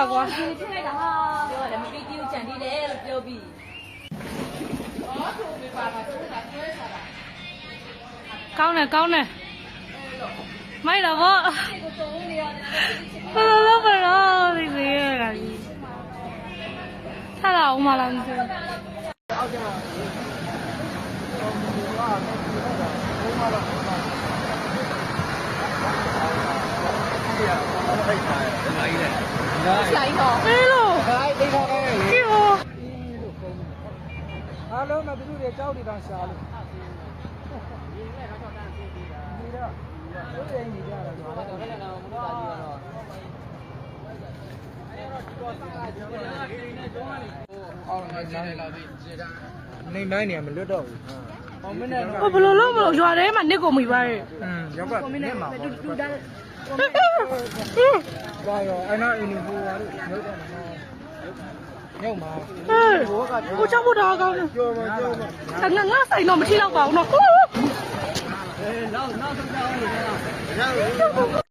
တာကွာဒီဖြစ်လိုက်တာဟာပြောတယ်မပြီးတီးကိုကြံသေးတယ်လို့ပြောပြီးကောင်းတယ်ကောင်းတယ်မိုက်တော့ဗောဒီကိုတုံးနေရတယ်ဘယ်လိုလုပ်မလို့ဒီစီရတာကြီးဆက်လာအောင်မလားမသိဘူးဆိုင်တော့အေး လို့ခိုင်းတိတ်ထားခဲ့လေကြည့်ဟောအားလုံးကသူတို့တွေကြောက်နေတာရှာလို့ဒီတော့တို့ရင်ကြီးကြတာတော့ဘယ်နဲ့တော့မတော်ကြည့်တော့အော်နိုင်နိုင်လာပြီနေနိုင်နေမလွတ်တော့ဘူး ဟောမင်းနဲ့ဟိုဘယ်လိုလုပ်မလို့ရွာထဲမှာနစ်ကုန်ပြီပါရဲ့อืมရောက်ကမင်းမှာတူတူတာဟဘာရောအဲ့နာအင်းဘူးပါလို့ရုပ်တော့မှာရုပ်မှာေးကိုချောက်ဖို့တော့ကောင်းတယ်ကြောပါကြောပါအဲ့ငါငါဆိုင်တော့မထိတော့ပါဘူးနော်အေးနောက်နောက်ဆုံးကြောင်းနေလား